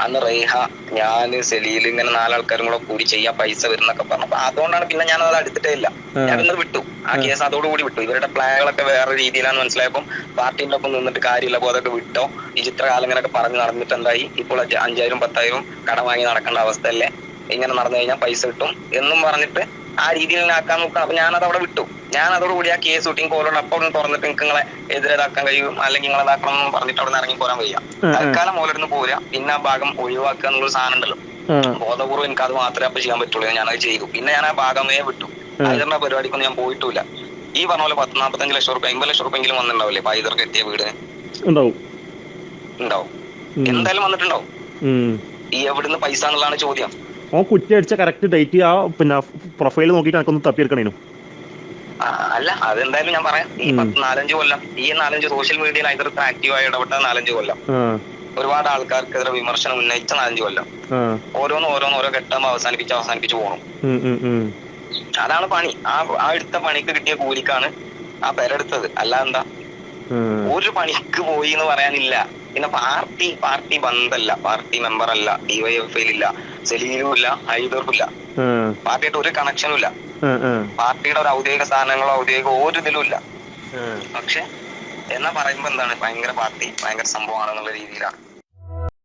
അന്ന് റേഹ ഞാൻ സലീൽ ഇങ്ങനെ നാലാൾക്കാരും കൂടെ കൂടി ചെയ്യാ പൈസ വരുന്നൊക്കെ പറഞ്ഞു അപ്പൊ അതുകൊണ്ടാണ് പിന്നെ ഞാൻ അത് എടുത്തിട്ടേ ഇല്ല. ഞാനിന്ന് ഞാൻ വിട്ടു. ആ കേസ് അതോടുകൂടി വിട്ടു. ഇവരുടെ പ്ലാനുകളൊക്കെ വേറെ രീതിയിലാണ് മനസ്സിലായപ്പോൾ പാർട്ടിന്റെ ഒപ്പം നിന്നിട്ട് കാര്യമില്ല അപ്പൊ അതൊക്കെ വിട്ടോ. ഈ ചിത്രകാലം ഇങ്ങനെയൊക്കെ പറഞ്ഞു നടന്നിട്ട് എന്തായി? ഇപ്പോൾ അഞ്ച് അഞ്ചായിരം പത്തായിരം കടം വാങ്ങി നടക്കേണ്ട അവസ്ഥയല്ലേ? ഇങ്ങനെ നടന്നു കഴിഞ്ഞാൽ പൈസ കിട്ടും എന്നും പറഞ്ഞിട്ട് ആ രീതിയിൽ ആക്കാൻ അപ്പൊ ഞാനത് അവിടെ വിട്ടു. ഞാൻ അതോടുകൂടി ആ കേസ് ഷൂട്ടിങ് കോലോട് അപ്പം തുറന്നിട്ട് നിങ്ങൾക്ക് നിങ്ങളെ എതിരെതാക്കാൻ കഴിയും അല്ലെങ്കിൽ നിങ്ങളെ ഇതാക്കണം എന്ന് പറഞ്ഞിട്ട് അവിടെ നിന്ന് ഇറങ്ങി പോരാൻ വയ്യ. തൽക്കാലം മോലിരുന്ന് പോരാ പിന്നെ ആ ഭാഗം ഒഴിവാക്കുക എന്നുള്ള സാധനം ഉണ്ടല്ലോ. ബോധപൂർവം എനിക്ക് അത് മാത്രമേ അപ്പൊ ചെയ്യാൻ പറ്റുള്ളൂ. ഞാൻ ഞാനത് ചെയ്തു. പിന്നെ ഞാൻ ആ ഭാഗമേ വിട്ടു. അതിന്റെ പരിപാടിക്കൊന്നും ഞാൻ പോയിട്ടില്ല. ഈ പറഞ്ഞ പോലെ പത്ത് നാപ്പത്തഞ്ച് ലക്ഷം റുപ്യ അമ്പത് ലക്ഷം റുപ്യെങ്കിലും വന്നിട്ടുണ്ടാവില്ലേ? ഇപ്പൊ ഹൈദർക്ക് എത്തിയ വീട്? ഉണ്ടാവും. ഉണ്ടാവും. എന്തായാലും വന്നിട്ടുണ്ടാവും. ഈ എവിടുന്ന് പൈസ എന്നുള്ളതാണ് ചോദ്യം. ഓൻ കുറ്റി അടിച്ച കറക്റ്റ് ഡേറ്റ് ആ പിന്നെ പ്രൊഫൈൽ നോക്കിയിട്ട് എനിക്കൊന്ന് തപ്പിയെടുക്കണേനു. അല്ല അതെന്തായാലും ഞാൻ പറയാം. ഈ. പത്ത് നാലഞ്ച് കൊല്ലം ഈ നാലഞ്ച് സോഷ്യൽ മീഡിയയിൽ ഹൈദർക്ക് ആക്റ്റീവായി ഇടപെട്ട നാലഞ്ച് കൊല്ലം. ഒരുപാട് ആൾക്കാർക്കെതിരെ വിമർശനം ഉന്നയിച്ച നാലഞ്ച് കൊല്ലം. ഓരോന്ന് ഓരോന്ന് ഓരോ ഘട്ടം അവസാനിപ്പിച്ച് അവസാനിപ്പിച്ച് പോകണം. അതാണ് പണി. ആ ആ എടുത്ത പണിക്ക് കിട്ടിയ കൂലിക്കാണ് ആ പെരെടുത്തത് അല്ല എന്താ. ഒരു പണിക്ക് പോയി എന്ന് പറയാനില്ല. പിന്നെ പാർട്ടി പാർട്ടി ബന്ധല്ല. പാർട്ടി മെമ്പർ അല്ല ഡിവൈഎഫ്ഐയിലില്ല സലീലും ഇല്ല. ഹൈദറും ഇല്ല. പാർട്ടിയായിട്ട് ഒരു കണക്ഷനും ഇല്ല. പാർട്ടിയുടെ ഒരു ഔദ്യോഗിക സ്ഥാനങ്ങളോ ഔദ്യോഗിക ഒരു ഇതിലും ഇല്ല പക്ഷെ എന്നാ പറയുമ്പോ എന്താണ്? ഭയങ്കര പാർട്ടി ഭയങ്കര സംഭവമാണെന്നുള്ള രീതിയിലാണ്.